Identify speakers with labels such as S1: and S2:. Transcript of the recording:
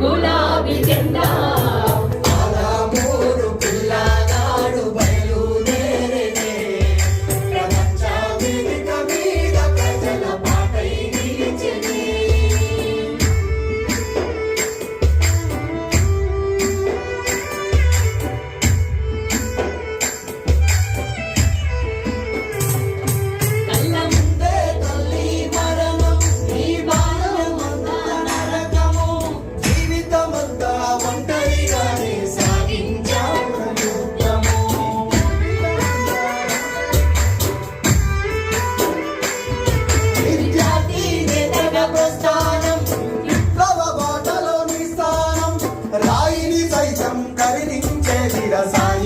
S1: Gulabi செண்டா tira sal.